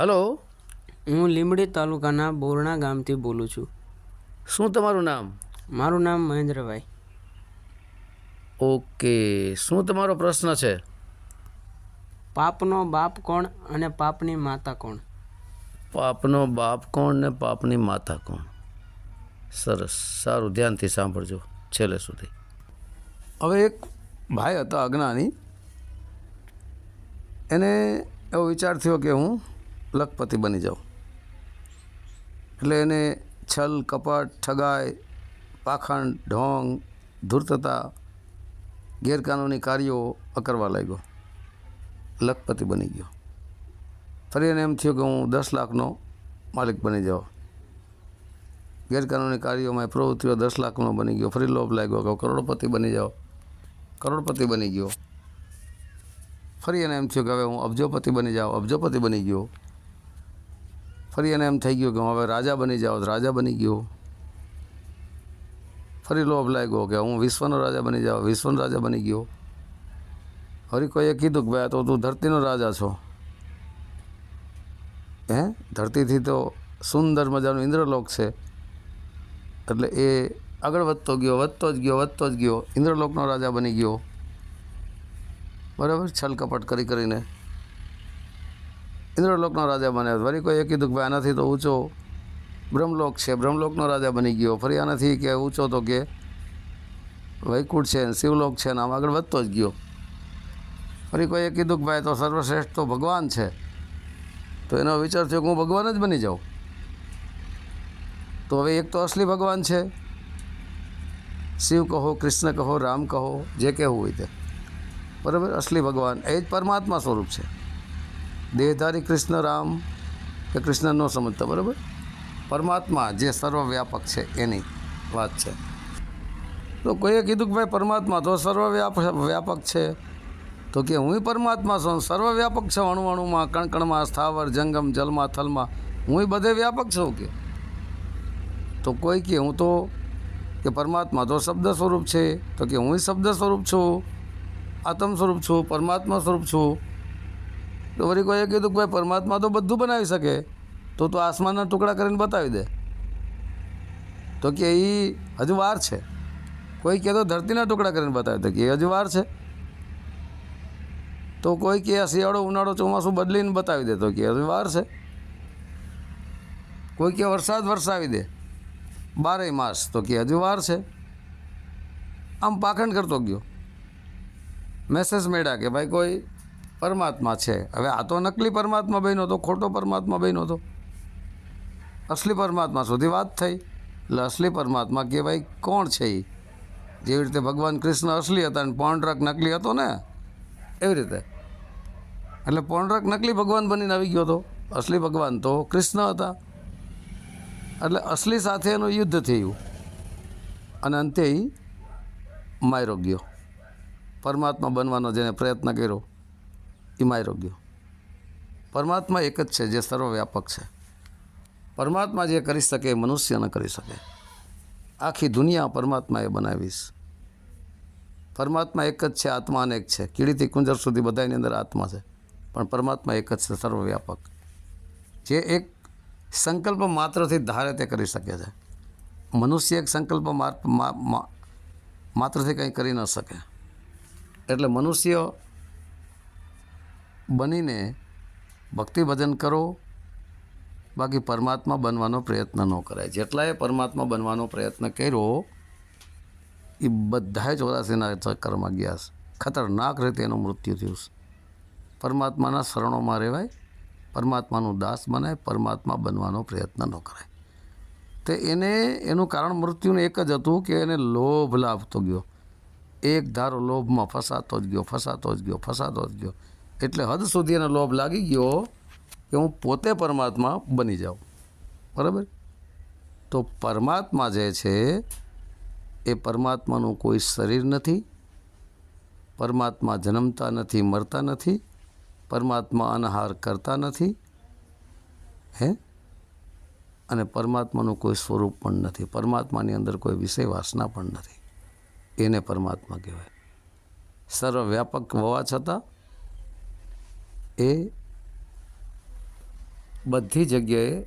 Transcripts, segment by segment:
Hello. હું લીંબડી તાલુકાના બોરણા ગામથી બોલું છું. શું તમારું નામ? મારું નામ મહેન્દ્રભાઈ. ઓકે શું તમારો પ્રશ્ન છે? પાપનો બાપ કોણ અને પાપની માતા કોણ? પાપનો બાપ કોણ ને પાપની માતા કોણ? સરસ સારું ધ્યાનથી સાંભળજો છેલ્લે સુધી. હવે એક ભાઈ હતા અજ્ઞાની. એને એવો વિચાર થયો કે હું લખપતિ બની જાઉં એટલે એને છલ, કપટ, ઠગાઈ, પાખંડ, ઢોંગ, ધૂર્તતા, ગેરકાનૂની કાર્યો અકરવા લાગ્યો. લખપતિ બની ગયો. ફરી એને એમ થયું કે હું દસ લાખનો માલિક બની જાઉં. ગેરકાનૂની કાર્યોમાં પ્રવૃત્તિઓ દસ લાખનો બની ગયો. ફરી લોભ લાગ્યો કે કરોડપતિ બની જાઓ કરોડપતિ બની ગયો. ફરી એને એમ થયું કે હવે હું અબજોપતિ બની જાઉં. અબજોપતિ બની ગયો. ફરી એને એમ થઈ ગયું કે હું હવે રાજા બની જાઉં રાજા બની ગયો. ફરી લોભ લાગ્યો કે હું વિશ્વનો રાજા બની જાઉં, વિશ્વનો રાજા બની ગયો. ફરી કોઈએ કીધું કે ભાઈ તો તું ધરતીનો રાજા છો. હે? ધરતીથી તો સુંદર મજાનું ઇન્દ્રલોક છે. એટલે એ આગળ વધતો ગયો, વધતો જ ગયો, વધતો જ ગયો. ઇન્દ્રલોકનો રાજા બની ગયો. બરાબર? છલ કપટ કરી કરીને. ઇન્દ્રલોકનો રાજા બન્યો. ફરી કોઈએ કીધું કે ભાઈ, આનાથી તો ઊંચો બ્રહ્મલોક છે. બ્રહ્મલોકનો રાજા બની ગયો. ફરી આનાથી કે ઊંચો તો કે વૈકુંઠ છે ને શિવલોક છે ને આમ આગળ વધતો જ ગયો. ફરી કોઈએ કીધું કે ભાઈ, તો સર્વશ્રેષ્ઠ તો ભગવાન છે. તો એનો વિચાર થયો કે હું ભગવાન જ બની જાઉં. તો હવે એક તો અસલી ભગવાન છે. શિવ કહો, કૃષ્ણ કહો, રામ કહો, જે કહેવું હોય તે. બરાબર? અસલી ભગવાન. એ જ પરમાત્મા સ્વરૂપ છે. દેહધારી કૃષ્ણ રામ કે કૃષ્ણ ન સમજતા, બરાબર? પરમાત્મા જે સર્વવ્યાપક છે એની વાત છે. તો કોઈએ કીધું કે ભાઈ પરમાત્મા તો સર્વવ્યાપ, વ્યાપક છે. તો કે હું પરમાત્મા છું, સર્વવ્યાપક છે અણુ અણુમાં, કણકણમાં, સ્થાવર, જંગમ, જલમાં, થલમાં. હું બધે વ્યાપક છું કે? તો કોઈ કે હું તો, કે પરમાત્મા તો શબ્દ સ્વરૂપ છે. તો કે હું શબ્દ સ્વરૂપ છું, આત્મ સ્વરૂપ છું, પરમાત્મા સ્વરૂપ છું. તો વળી કોઈએ કીધું કે ભાઈ પરમાત્મા તો બધું બનાવી શકે, તો તું આસમાનના ટુકડા કરીને બતાવી દે. તો કે એ હજુ વાર છે. કોઈ કહે તો ધરતીના ટુકડા કરીને બતાવી દે કે હજુ વાર છે. તો કોઈ કે શિયાળો ઉનાળો ચોમાસું બદલીને બતાવી દે તો કે હજુ વાર છે. કોઈ કે વરસાદ વરસાવી દે, બારેય માસ તો કે હજુ વાર છે. આમ પાખંડ કરતો ગયો. મેસેજ મેળ્યા કે ભાઈ કોઈ પરમાત્મા છે. હવે આ તો નકલી પરમાત્મા બન્યો તો, ખોટો પરમાત્મા બન્યો તો. અસલી પરમાત્મા સુધી વાત થઈ. એટલે અસલી પરમાત્મા કે ભાઈ કોણ છે એ જેવી રીતે ભગવાન કૃષ્ણ અસલી હતા અને પોંડરક નકલી હતો ને, એવી રીતે. એટલે પોંડરક નકલી ભગવાન બનીને આવી ગયો હતો અસલી ભગવાન તો કૃષ્ણ હતા. એટલે અસલી સાથે એનું યુદ્ધ થયું. અને અંતે માર્યો ગયો. પરમાત્મા બનવાનો જેને પ્રયત્ન કર્યો. એ માર્યો પરમાત્મા એક જ છે, જે સર્વવ્યાપક છે. પરમાત્મા જે કરી શકે એ મનુષ્ય ન કરી શકે. આખી દુનિયા પરમાત્માએ બનાવીશ. પરમાત્મા એક જ છે, આત્મા અનેક છે. કીડીથી કુંજર સુધી બધાની અંદર આત્મા છે. પણ પરમાત્મા એક જ છે, સર્વવ્યાપક. જે એક સંકલ્પ માત્રથી ધારે તે કરી શકે છે. મનુષ્ય એક સંકલ્પ માત્રથી કંઈ કરી ન શકે. એટલે મનુષ્ય બનીને ભક્તિ ભજન કરો, બાકી પરમાત્મા બનવાનો પ્રયત્ન ન કરાય. જેટલાએ પરમાત્મા બનવાનો પ્રયત્ન કર્યો, એ બધાએ ચોરાસીના ચક્કરમાં ગયા છે. ખતરનાક રીતે એનું મૃત્યુ થયું છે. પરમાત્માના શરણોમાં રહેવાય, પરમાત્માનું દાસ બનાય, પરમાત્મા બનવાનો પ્રયત્ન ન કરાય. તે એને, એનું કારણ મૃત્યુનું એક જ હતું કે એને લોભ લાભતો ગયો. એક ધારો લોભમાં ફસાતો જ ગયો, ફસાતો જ ગયો, ફસાતો જ ગયો. એટલે હદ સુધી એને લોભ લાગી ગયો કે હું પોતે પરમાત્મા બની જાઉં. બરાબર? તો પરમાત્મા જે છે, એ પરમાત્માનું કોઈ શરીર નથી, પરમાત્મા જન્મતા નથી, મરતા નથી, પરમાત્મા અનહાર કરતા નથી, હે? અને પરમાત્માનું કોઈ સ્વરૂપ પણ નથી, પરમાત્માની અંદર કોઈ વિષય વાસના પણ નથી. એને પરમાત્મા કહેવાય. સર્વવ્યાપક હોવા છતાં એ બધી જગ્યાએ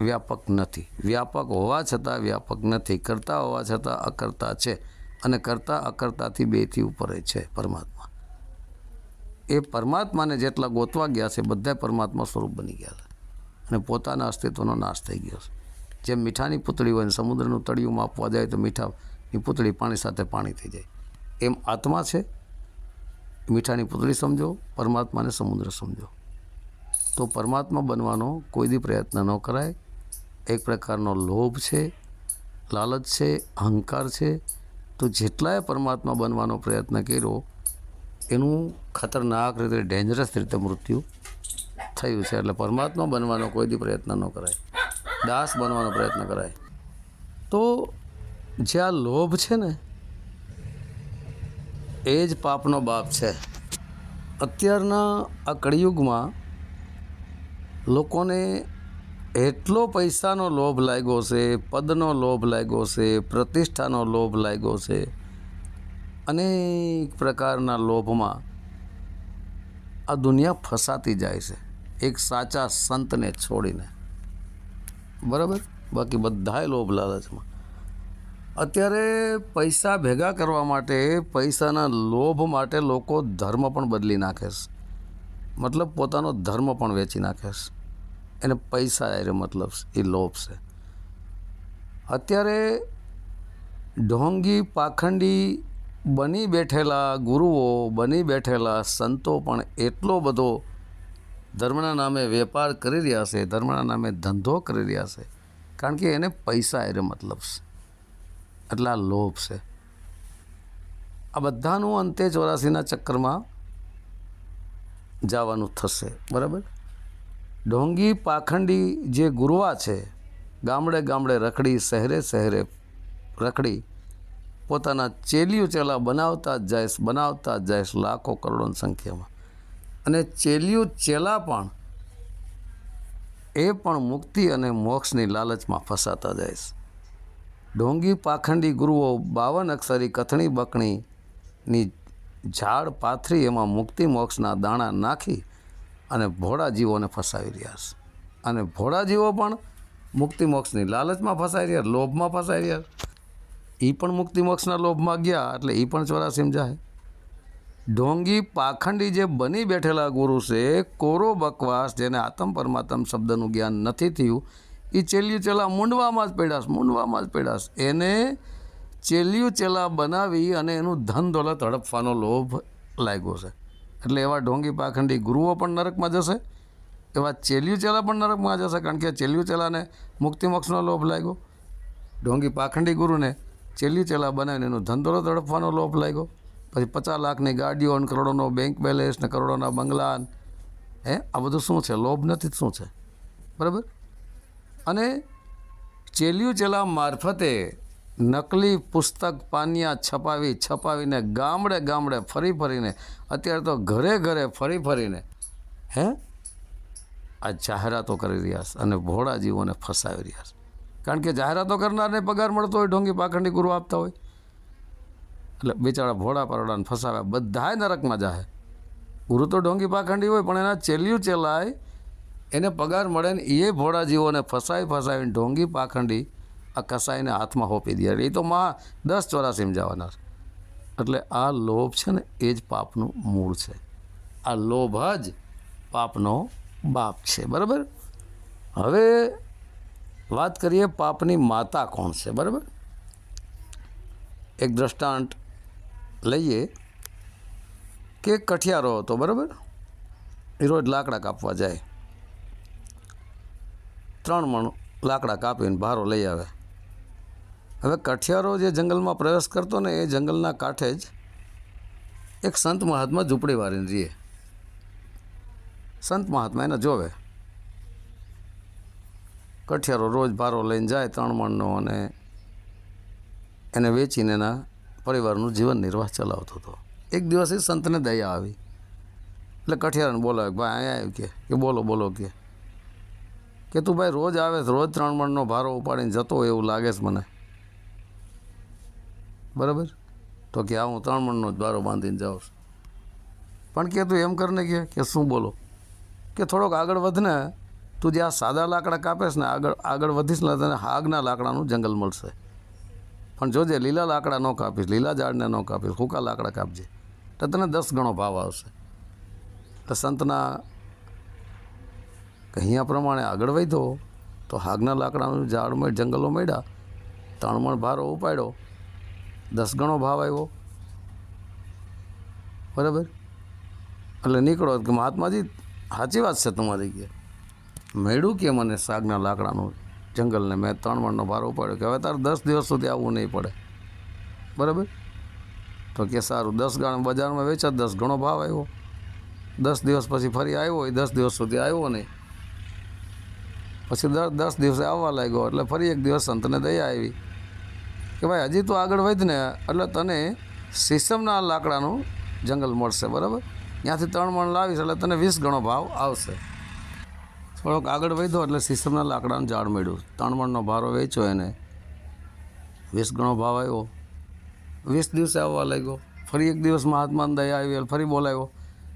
વ્યાપક નથી. વ્યાપક હોવા છતાં વ્યાપક નથી. કરતા હોવા છતાં અકર્તા છે અને કરતા અકર્તાથી બેથી ઉપર છે પરમાત્મા. એ પરમાત્માને જેટલા ગોતવા ગયા છે બધા પરમાત્મા સ્વરૂપ બની ગયા છે અને પોતાના અસ્તિત્વનો નાશ થઈ ગયો છે. જેમ મીઠાની પૂતળી હોય ને સમુદ્રનું તળિયું માપવા જાય તો મીઠાની પૂતળી પાણી સાથે પાણી થઈ જાય. એમ આત્મા છે મીઠાની પુતળી સમજો, પરમાત્માને સમુદ્ર સમજો. તો પરમાત્મા બનવાનો કોઈ દી પ્રયત્ન ન કરાય. એક પ્રકારનો લોભ છે, લાલચ છે, અહંકાર છે. તો જેટલાય પરમાત્મા બનવાનો પ્રયત્ન કર્યો, એનું ખતરનાક રીતે, ડેન્જરસ રીતે મૃત્યુ થયું છે. એટલે પરમાત્મા બનવાનો કોઈ દી પ્રયત્ન ન કરાય. દાસ બનવાનો પ્રયત્ન કરાય. તો જે આ લોભ છે ને એ જ પાપનો બાપ છે. અત્યારના આ કળિયુગમાં લોકોને એટલો પૈસાનો લોભ લાગ્યો છે, પદનો લોભ લાગ્યો છે, પ્રતિષ્ઠાનો લોભ લાગ્યો છે અનેક પ્રકારના લોભમાં આ દુનિયા ફસાતી જાય છે, એક સાચા સંતને છોડીને. બરાબર? બાકી બધાય લોભ લાલચમાં. અત્યારે પૈસા ભેગા કરવા માટે, પૈસાના લોભ માટે લોકો ધર્મ પણ બદલી નાખે છે. મતલબ પોતાનો ધર્મ પણ વેચી નાખે છે. એને પૈસા એ મતલબ એ લોભ છે. અત્યારે ઢોંગી, પાખંડી બની બેઠેલા ગુરુઓ, બની બેઠેલા સંતો પણ એટલો બધો ધર્મના નામે વેપાર કરી રહ્યા છે, ધર્મના નામે ધંધો કરી રહ્યા છે. કારણ કે એને પૈસા એ મતલબ છે. એટલે લોભ છે. આ બધાનું અંતે ચોરાસીના ચક્કરમાં જવાનું થશે. બરાબર? ઢોંગી પાખંડી જે ગુરવા છે, ગામડે ગામડે રખડી, શહેરે શહેરે રખડી, પોતાના ચેલીઓ ચેલા બનાવતા જ જાય બનાવતા જ જાય લાખો કરોડોની સંખ્યામાં. અને ચેલિયું ચેલા પણ, એ પણ મુક્તિ અને મોક્ષની લાલચમાં ફસાતા જાય છે ઢોંગી પાખંડી ગુરુઓ બાવન અક્ષરી કથણી બકણીની ઝાડ પાથરી એમાં મુક્તિ મોક્ષના દાણા નાખી અને ભોળા જીવોને ફસાવી રહ્યા છે. અને ભોળા જીવો પણ મુક્તિ મોક્ષની લાલચમાં ફસાઈ રહ્યા, લોભમાં ફસાઈ રહ્યા. એ પણ મુક્તિ મોક્ષના લોભમાં ગયા એટલે એ પણ ચોરાસીમ જાય. ઢોંગી પાખંડી જે બની બેઠેલા ગુરુ છે, કોરો બકવાસ જેને આતમ પરમાત્મ શબ્દનું જ્ઞાન નથી થયું એ ચેલિયું ચેલા મૂંડવામાં જ પડ્યાશ મૂંડવામાં જ પડ્યાશ એને ચેલિયું ચેલા બનાવી અને એનું ધન દોલત હડપવાનો લોભ લાગ્યો છે. એટલે એવા ઢોંગી પાખંડી ગુરુઓ પણ નરકમાં જશે, એવા ચેલિયું ચેલા પણ નરકમાં જશે, કારણ કે ચેલિયું ચેલાને મુક્તિ લોભ લાગ્યો. ઢોંગી પાખંડી ગુરુને ચેલિયું ચેલા બનાવીને એનું ધન દોલત હડપવાનો લોભ લાગ્યો. પછી પચાસ લાખની ગાડીઓ અને કરોડોનો બેંક બેલેન્સ ને કરોડોના બંગલા હે? આ બધું શું છે? લોભ નથી, શું છે? બરાબર? અને ચેલ્યું ચેલા મારફતે નકલી પુસ્તક પાનિયા છપાવી છપાવીને ગામડે ગામડે ફરી ફરીને, અત્યારે તો ઘરે ઘરે ફરી ફરીને, હે? આ જાહેરાતો કરી રહ્યા છે અને ભોળા જીવોને ફસાવી રહ્યા છે. કારણ કે જાહેરાતો કરનારને પગાર મળતો હોય, ઢોંગી પાખંડી ગુરુ આપતા હોય. એટલે બિચારા ભોળા પરોડાને ફસાવ્યા, બધાય નરકમાં જાહે. ગુરુ તો ઢોંગી પાખંડી હોય, પણ એના ચેલિયું ચેલાય એને પગાર મળે ને એ ભોળા જીવોને ફસાઈ ફસાવીને ઢોંગી પાખંડી આ કસાઈને હાથમાં હોપી દે. એ તો માં દસ ચોરાસીમાં જવાના છે. એટલે આ લોભ છે ને, એ જ પાપનું મૂળ છે. આ લોભ જ પાપનો બાપ છે, બરાબર? હવે વાત કરીએ પાપની માતા કોણ છે, બરાબર? એક દ્રષ્ટાંત લઈએ કે કઠિયારો હતો, બરાબર? એ રોજ લાકડા કાપવા જાય. ત્રણ મણ લાકડા કાપીને ભારો લઈ આવે. હવે કઠિયારો જે જંગલમાં પ્રવેશ કરતો ને એ જંગલના કાંઠે જ એક સંત મહાત્મા ઝૂંપડી વાળીને રીએ સંત મહાત્મા એને જોવે. કઠિયારો રોજ ભારો લઈને જાય ત્રણ મણનો અને એને વેચીને એના પરિવારનું જીવન નિર્વાહ ચલાવતો હતો. એક દિવસ એ સંતને દયા આવી. એટલે કઠિયારાને બોલાવે ભાઈ અહીંયા આવ્યું કે? કે બોલો બોલો કે. કે તું ભાઈ રોજ આવે રોજ ત્રણ મણનો ભારો ઉપાડીને જતો હોય એવું લાગે છે મને. બરાબર? તો કે આ હું ત્રણ મણનો જ ભારો બાંધીને જાઉં છું. પણ કે તું એમ કરને કે કે શું બોલો? કે થોડોક આગળ વધને, તું જે આ સાદા લાકડા કાપેશ ને, આગળ આગળ વધીશ ને, તને હાગના લાકડાનું જંગલ મળશે. પણ જોજે, લીલા લાકડા ન કાપીશ, લીલા ઝાડને ન કાપીશ સૂકા લાકડા કાપજે. તો તને દસ ગણો ભાવ આવશે. તો સંતના કહ્યા પ્રમાણે આગળ વધ્યો તો હાગના લાકડાનું ઝાડ મેળ જંગલો મળ્યા ત્રણ મણ ભારો ઉપાડ્યો દસ ગણો ભાવ આવ્યો. બરાબર? એટલે નીકળો કે મહાત્માજી, સાચી વાત છે તમારી કે મળ્યું કે મને સાગના લાકડાનું જંગલને મેં ત્રણ મણનો ભારો ઉપાડ્યો કે હવે તારે દસ દિવસ સુધી આવવું નહીં પડે. બરાબર? તો કે સારું, દસ ગણ બજારમાં વેચા દસ ગણો ભાવ આવ્યો. દસ દિવસ પછી ફરી આવ્યો હોય દસ દિવસ સુધી આવ્યો નહીં. પછી દર દસ દિવસે આવવા લાગ્યો એટલે ફરી એક દિવસ સંતને દયા આવી કે ભાઈ હજી તું આગળ વધ ને, એટલે તને શીશમના લાકડાનું જંગલ મળશે, બરાબર? ત્યાંથી ત્રણ મણ લાવીશ એટલે તને વીસ ગણો ભાવ આવશે. થોડોક આગળ વધ્યો એટલે સીસમના લાકડાનું ઝાડ મળ્યું. ત્રણ મણનો ભારો વેચ્યો એને. વીસ ગણો ભાવ આવ્યો. વીસ દિવસે આવવા લાગ્યો. ફરી એક દિવસ મહાત્માને દયા આવી ફરી બોલાવ્યો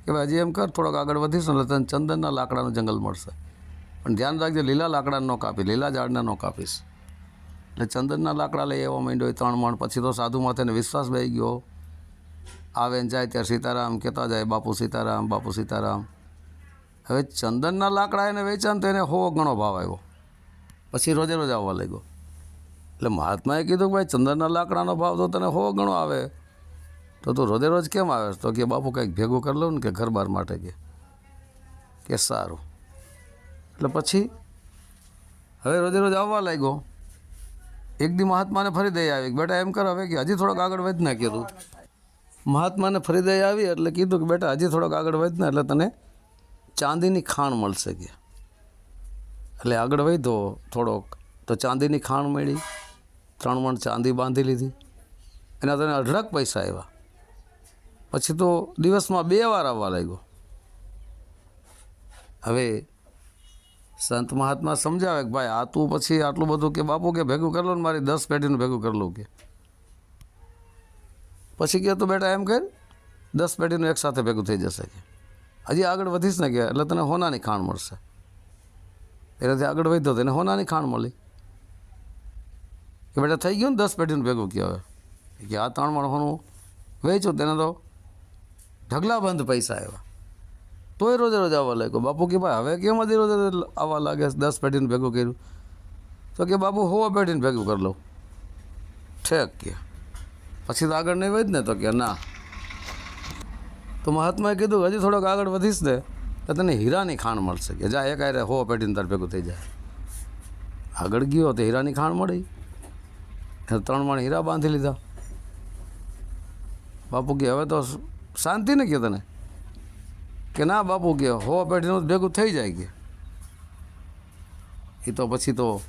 કે ભાઈ હજી એમ કર, થોડોક આગળ વધીશ એટલે તને ચંદનના લાકડાનું જંગલ મળશે. પણ ધ્યાન રાખજે, લીલા લાકડાને ન કાપી લીલા ઝાડને ન કાપીશ. એટલે ચંદનના લાકડા લઈ આવવા માંડ્યો ત્રણ મણ, પછી તો સાધુ માથેને વિશ્વાસ બેસી ગયો. આવે ને જાય ત્યારે સીતારામ કહેતા જાય, બાપુ સીતારામ બાપુ સીતારામ. હવે ચંદનના લાકડા એને વેચાણ તો એને હો ઘણો ભાવ આવ્યો. પછી રોજે રોજ આવવા લાગ્યો. એટલે મહાત્માએ કીધું કે ભાઈ, ચંદનના લાકડાનો ભાવ તો તને હો ઘણો આવે. તો તું રોજે રોજ કેમ આવે તો કે બાપુ કંઈક ભેગું કરી લઉં ને કે ઘર બાર માટે કે સારું. એટલે પછી હવે રોજે રોજ આવવા લાગ્યો. એક દી મહાત્માને ફરી દઈ આવી. બેટા એમ કર હવે કે હજી થોડોક આગળ વધ ના કીધું મહાત્માને ફરી દઈ આવી એટલે કીધું કે બેટા હજી થોડોક આગળ વધ ને એટલે તને ચાંદીની ખાણ મળશે કે. એટલે આગળ વધ્યો થોડોક. તો ચાંદીની ખાણ મળી. ત્રણ મણ ચાંદી બાંધી લીધી. એના તને અઢળક પૈસા આવ્યા પછી તો દિવસમાં બે વાર આવવા લાગ્યો. હવે સંત મહાત્મા સમજાવે કે ભાઈ આ તું પછી આટલું બધું કે બાપુ કે ભેગું કરી લો ને મારી દસ પેઢીનું ભેગું કરી લઉં કે. પછી કે તું બેટા એમ કહે દસ પેઢીનું એક સાથે ભેગું થઈ જશે કે. હજી આગળ વધીશ ને કે, એટલે તને હોનાની ખાણ મળશે. એનાથી આગળ વધ્યો તો એને હોનાની ખાણ મળી. કે બેટા થઈ ગયું ને દસ પેઢીનું ભેગું કે હવે? કે આ ત્રણ માણ હોનું વેચું તેને તો ઢગલાબંધ પૈસા આવ્યા તોય રોજે રોજ આવવા લાગ્યો. બાપુ કે ભાઈ, હવે કેમ હજી રોજે રોજ આવવા લાગે દસ પેઢીને ભેગું કર્યું. તો કે બાપુ હોવા પેઢીને ભેગું કરી લઉં. ઠેક કે. પછી તો આગળ નહીં વધ ને તો કે ના. તો મહાત્માએ કીધું હજી થોડોક આગળ વધીશ ને, તો તને હીરાની ખાણ મળશે કે. જા, એક આરે હોવા પેઢીને તાર ભેગું થઈ જાય. આગળ ગયો તો હીરાની ખાણ મળી. ત્રણ માણ હીરા બાંધી લીધા. બાપુ કે હવે તો શાંતિ ને કે તને. કે ના બાપુ કે હો પેઢીનું ભેગું થઈ જાય કે. એ તો પછી તો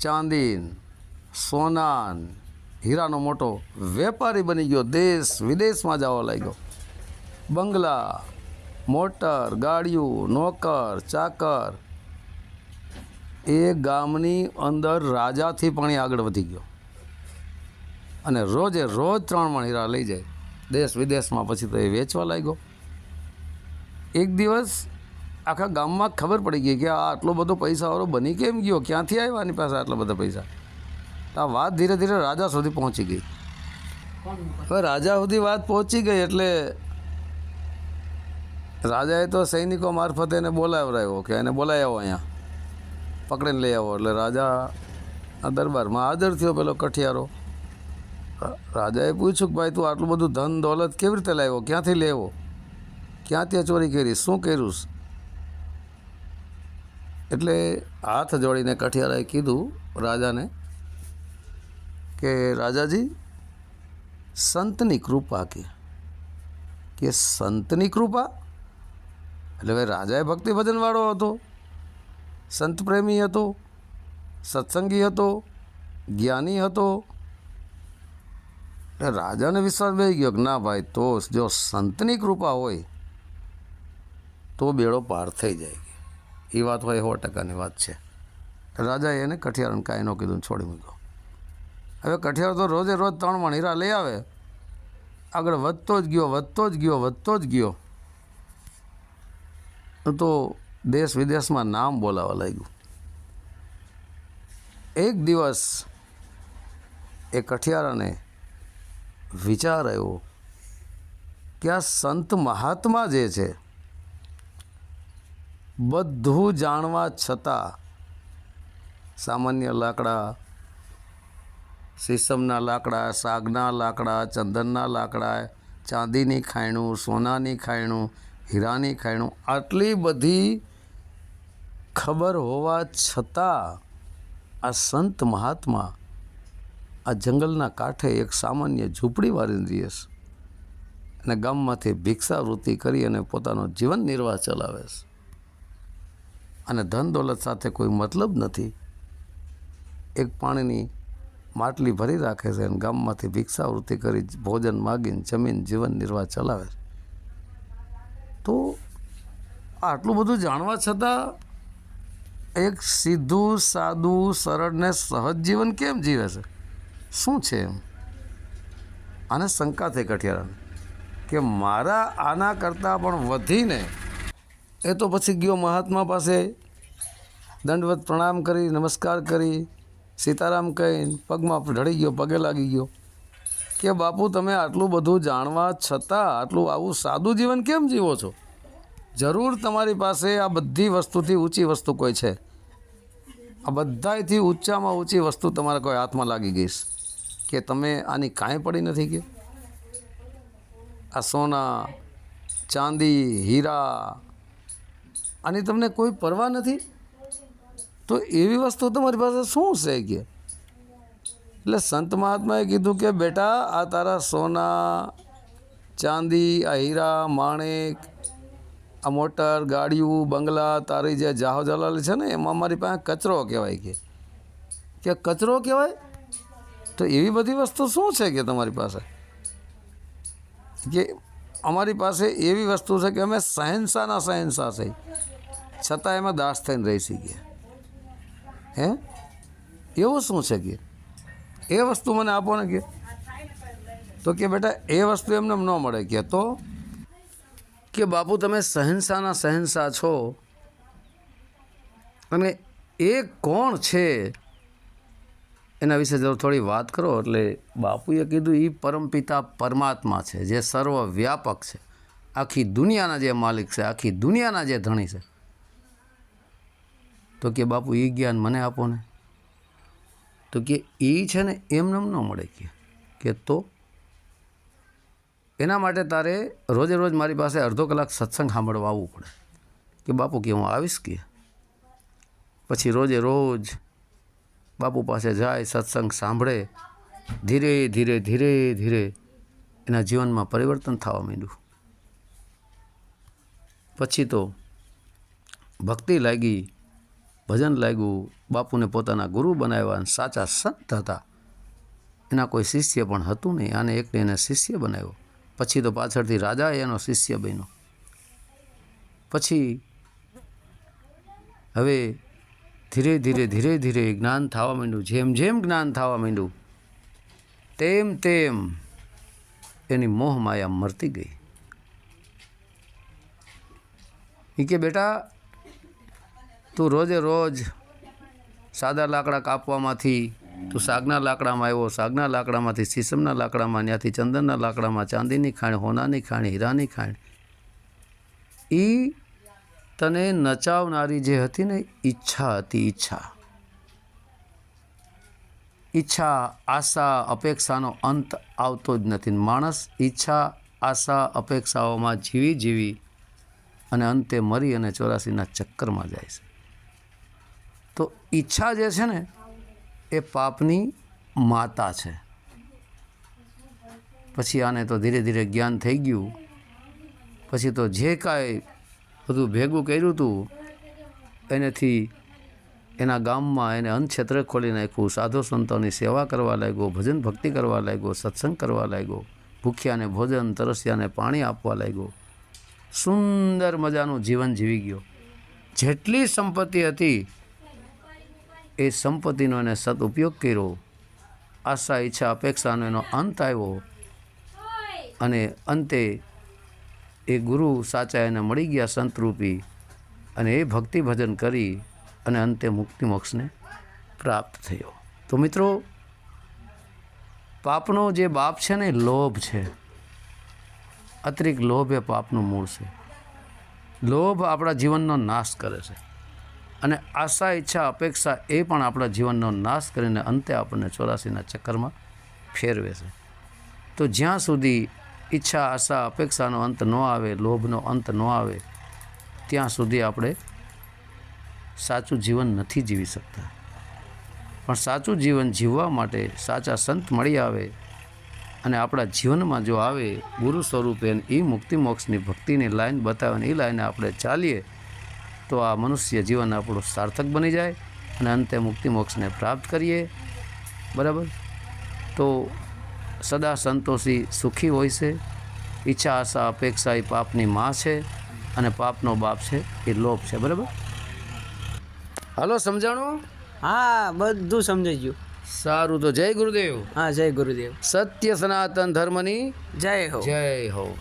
ચાંદીન, સોનાન, હીરાનો મોટો વેપારી બની ગયો, દેશ વિદેશમાં જવા લાગ્યો. બંગલા, મોટર, ગાડીઓ, નોકર, ચાકર. એ ગામની અંદર રાજાથી પણ આગળ વધી ગયો. અને રોજે રોજ ત્રણ મણ હીરા લઈ જાય. દેશ વિદેશમાં પછી તો એ વેચવા લાગ્યો. એક દિવસ આખા ગામમાં ખબર પડી ગઈ કે આ આટલો બધો પૈસાવાળો બની કેમ ગયો? ક્યાંથી આવ્યા આની પાસે આટલા બધા પૈસા? તો આ વાત ધીરે ધીરે રાજા સુધી પહોંચી ગઈ. હવે રાજા સુધી વાત પહોંચી ગઈ એટલે રાજાએ તો સૈનિકો મારફતે એને બોલાવડાવ્યો કે એને બોલાવી આવો અહીંયા. પકડીને લઈ આવો. એટલે રાજા આ દરબારમાં હાજર થયો પેલો કઠિયારો. રાજાએ પૂછ્યું કે ભાઈ તું આટલું બધું ધન દોલત કેવી રીતે લાવ્યો? ક્યાંથી લેવો? ક્યાં ત્યાં ચોરી કરી? શું કર્યું? એટલે હાથ જોડીને કઠિયારાએ કીધું રાજાને કે, રાજાજી, સંતની કૃપા કે. કે, સંતની કૃપા? એટલે હવે રાજાએ ભક્તિ ભજનવાળો હતો સંત પ્રેમી હતો, સત્સંગી હતો, જ્ઞાની હતો. એટલે રાજાને વિશ્વાસ બેસી ગયો કે, ના ભાઈ, તો જો સંતની કૃપા હોય તો બેડો પાર થઈ જાય. એ વાત હોય સો ટકાની વાત છે. રાજાએ એને કઠિયારને કાંઈ ન કીધું છોડી મૂક્યો. હવે કઠિયાર તો રોજે રોજ ત્રણ મણ હીરા લઈ આવે. આગળ વધતો જ ગયો, વધતો જ ગયો, વધતો જ ગયો. તો દેશ વિદેશમાં નામ બોલાવા લાગ્યું. એક દિવસ એ કઠિયારાને વિચાર આવ્યો કે આ સંત મહાત્મા જે છે બધું જાણવા છતાં સામાન્ય લાકડા, સીસમના લાકડા, સાગના લાકડા, ચંદનના લાકડા, ચાંદીની ખાયણું, સોનાની ખાયણું, હીરાની ખાયણું, આટલી બધી ખબર હોવા છતાં આ સંત મહાત્મા આ જંગલના કાંઠે એક સામાન્ય ઝૂંપડીવાળી રહે છે. અને ગામમાંથી ભિક્ષાવૃત્તિ કરી અને પોતાનો જીવન નિર્વાહ ચલાવે છે. અને ધન દોલત સાથે કોઈ મતલબ નથી. એક પાણીની માટલી ભરી રાખે છે અને ગામમાંથી ભિક્ષાવૃત્તિ કરી ભોજન માગીને જમીન જીવન નિર્વાહ ચલાવે છે. તો આટલું બધું જાણવા છતાં એક સીધું, સાદું, સરળ ને સહજ જીવન કેમ જીવે છે? શું છે એમ? આને શંકા થઈ કઠિયારાને, કે મારા આના કરતાં પણ વધીને એ તો પછી ગયો મહાત્મા પાસે. દંડવત પ્રણામ કરી, નમસ્કાર કરી. સીતારામ કહીને પગમાં ઢળી ગયો, પગે લાગી ગયો. કે બાપુ, તમે આટલું બધું જાણવા છતાં આટલું આવું સાદું જીવન કેમ જીવો છો? જરૂર તમારી પાસે આ બધી વસ્તુથી ઊંચી વસ્તુ કોઈ છે. આ બધાયથી ઊંચામાં ઊંચી વસ્તુ તમારા કોઈ હાથમાં લાગી ગઈ કે તમે આની કાંઈ પડી નથી કે? આ સોના, ચાંદી, હીરા આની તમને કોઈ પરવા નથી? તો એવી વસ્તુ તમારી પાસે શું છે કે? એટલે સંત મહાત્માએ કીધું કે, બેટા, આ તારા સોના, ચાંદી, આ હીરા, માણેક, આ મોટર, ગાડીઓ, બંગલા, તારી જે જાહોજલાલ છે ને, એમાં મારી પાસે કચરો કહેવાય કે. કે કચરો કહેવાય? તો એવી બધી વસ્તુ શું છે કે તમારી પાસે? કે અમારી પાસે એવી વસ્તુ છે કે અમે સહેનશાના સહેનશા છે છતાં એમાં દાસ થઈને રહી શકીએ હે? એવું શું છે કે? એ વસ્તુ મને આપો ને કે? તો કે બેટા, એ વસ્તુ એમને ન મળે. કે તો કે બાપુ, તમે સહેનશાના સહેનશાહ છો. અને એ કોણ છે? એના વિશે જરૂર થોડી વાત કરો. એટલે બાપુએ કીધું એ પરમપિતા પરમાત્મા છે, જે સર્વવ્યાપક છે. આખી દુનિયાના જે માલિક છે, આખી દુનિયાના જે ધણી છે. તો કે, બાપુ એ જ્ઞાન મને આપો ને. તો કે એ છે ને એમને ન મળે કે. કે તો? એના માટે તારે રોજે રોજ મારી પાસે અડધો કલાક સત્સંગ સાંભળવા આવવું પડે. કે, બાપુ, કે હું આવીશ કે? પછી રોજે રોજ બાપુ પાસે જાય, સત્સંગ સાંભળે, ધીરે ધીરે ધીરે ધીરે એના જીવનમાં પરિવર્તન થવા માંડ્યું. પછી તો ભક્તિ લાગી ભજન લાગ્યું, બાપુને પોતાના ગુરુ બનાવ્યા અને સાચા સંત હતા. એના કોઈ શિષ્ય પણ હતું નહીં. આને એકને એને શિષ્ય બનાવ્યો. પછી તો પાછળથી રાજા એનો શિષ્ય બન્યો. પછી હવે ધીરે ધીરે ધીરે ધીરે જ્ઞાન થવા માંડ્યું. જેમ જેમ જ્ઞાન થવા માંડ્યું, તેમ તેમ એની મોહ માયા મરતી ગઈ. એ કે બેટા તું રોજે રોજ સાદા લાકડા કાપવામાંથી, તું સાગના લાકડામાં આવ્યો, સાગના લાકડામાંથી સીસમના લાકડામાં, ત્યાંથી ચંદનના લાકડામાં, ચાંદીની ખાણ, હોનાની ખાણ, હીરાની ખાણ. એ તને નચાવનારી જે હતી ને, ઈચ્છા હતી, ઈચ્છા. ઈચ્છા, આશા, અપેક્ષાનો અંત આવતો જ નથી. માણસ ઈચ્છા, આશા, અપેક્ષાઓમાં જીવી જીવી અને અંતે મરી અને ચોરાસીના ચક્કરમાં જાય છે. તો ઈચ્છા જે છે ને, એ પાપની માતા છે. પછી આને તો ધીરે ધીરે જ્ઞાન થઈ ગયું. પછી તો જે કાંઈ બધું ભેગું કર્યું હતું એનેથી એના ગામમાં એને અન્નક્ષેત્ર ખોલી નાખ્યું, સાધુ સંતોની સેવા કરવા લાગ્યો, ભજન ભક્તિ કરવા લાગ્યો, સત્સંગ કરવા લાગ્યો, ભૂખ્યાને ભોજન, તરસ્યાને પાણી આપવા લાગ્યો. સુંદર મજાનું જીવન જીવી ગયો. જેટલી સંપત્તિ હતી એ સંપત્તિનો એને સદઉપયોગ કર્યો. આશા, ઈચ્છા, અપેક્ષાનો એનો અંત આવ્યો. અને અંતે એ ગુરુ સાચા એને મળી ગયા સંતરૂપી. અને એ ભક્તિ ભજન કરી અને અંતે મુક્તિ મોક્ષને પ્રાપ્ત થયો. તો મિત્રો, પાપનો જે બાપ છે ને લોભ છે. અતિરિક્ત લોભ એ પાપનું મૂળ છે. લોભ આપણા જીવનનો નાશ કરે છે. અને આશા, ઈચ્છા, અપેક્ષા એ પણ આપણા જીવનનો નાશ કરીને અંતે આપણને ચોરાસીના ચક્કરમાં ફેરવે છે. તો જ્યાં સુધી ઈચ્છા, આશા, અપેક્ષાનો અંત ન આવે, લોભનો અંત ન આવે, ત્યાં સુધી આપણે સાચું જીવન નથી જીવી શકતા. પણ સાચું જીવન જીવવા માટે સાચા સંત મળી આવે અને આપણા જીવનમાં જો આવે ગુરુ સ્વરૂપે એ મુક્તિ મોક્ષની ભક્તિની લાઈન બતાવે એ લાઈને આપણે ચાલીએ તો આ મનુષ્ય જીવન આપણું સાર્થક બની જાય અને અંતે મુક્તિ મોક્ષને પ્રાપ્ત કરીએ. બરાબર? તો સદા સંતોષી સુખી હોય છે. ઈચ્છા આશા અપેક્ષા એ પાપની માં છે અને પાપનો બાપ છે એ લોભ છે. બરાબર? હાલો સમજાણું? હા બધું સમજાઈ ગયું. સારું તો જય ગુરુદેવ. હા જય ગુરુદેવ. સત્ય સનાતન ધર્મની જય હો. જય હો.